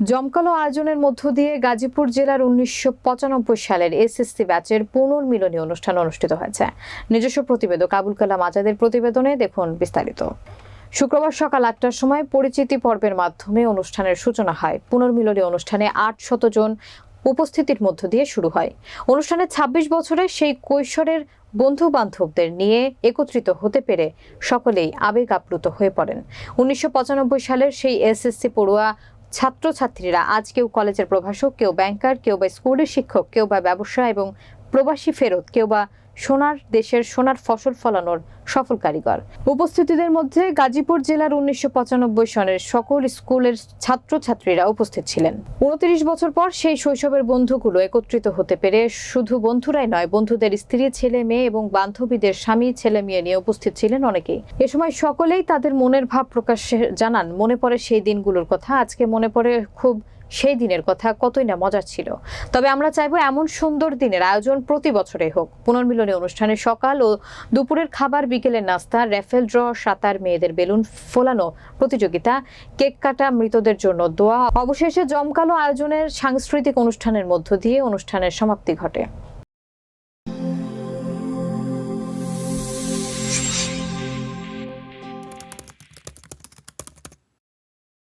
জমকালো আয়োজনের মধ্য দিয়ে গাজীপুর জেলার উনিশশো পঁচানব্বই সালের এসএসসি ব্যাচের পুনর্মিলনী অনুষ্ঠান অনুষ্ঠিত হয়েছে। নিজস্ব প্রতিবেদক আবুল কালাম আজাদের প্রতিবেদনে দেখুন বিস্তারিত। শুক্রবার সকাল আটটার সময় পরিচিতি পর্বের মাধ্যমে অনুষ্ঠানের সূচনা হয়। পুনর্মিলনী অনুষ্ঠানে আট শত জন উপস্থিতির মধ্য দিয়ে শুরু হয়। অনুষ্ঠানে ২৬ বছরের সেই কৈশোরের বন্ধু বান্ধবদের নিয়ে একত্রিত হতে পেরে সকলেই আবেগ আপ্লুত হয়ে পড়েন। উনিশশো পঁচানব্বই সালের সেই এসএসসি পড়ুয়া ছাত্রছাত্রীরা, আজ কেউ কলেজের প্রভাষক, কেউ ব্যাংকার, কেউ বা স্কুলের শিক্ষক, কেউ বা ব্যবসা এবং প্রবাসী ফেরত, কেউ বা সোনার দেশের সোনার ফসল ফলানোর সফল কারিগর। উপস্থিতিদের মধ্যে গাজীপুর জেলার উনিশশো পঁচানব্বই সনের সকল স্কুলের ছাত্রছাত্রীরা উপস্থিত ছিলেন। উনত্রিশ বছর পর সেই শৈশবের বন্ধুগুলো একত্রিত হতে পেরে শুধু বন্ধুরাই নয়, বন্ধুদের স্ত্রী, ছেলে, মেয়ে এবং বান্ধবীদের স্বামী, ছেলে, মেয়ে নিয়ে উপস্থিত ছিলেন অনেকেই। এ সময় সকলেই তাদের মনের ভাব প্রকাশ্যে জানান, মনে পড়ে সেই দিনগুলোর কথা। আজকে মনে পড়ে খুব সেই দিনের কথা, কতই না মজার ছিল। তবে আমরা চাইব এমন সুন্দর দিনের আয়োজন প্রতি বছরে হোক। পুনর্মিলনী অনুষ্ঠানে সকাল ও দুপুরের খাবার বিকেলের নাস্তা রেফেল ড্র, সাঁতার, মেয়েদের বেলুন ফোলানো প্রতিযোগিতা, কেক কাটা, মৃতদের জন্য দোয়া। অবশেষে জমকালো আয়োজনের সাংস্কৃতিক অনুষ্ঠানের মধ্য দিয়ে অনুষ্ঠানের সমাপ্তি ঘটে।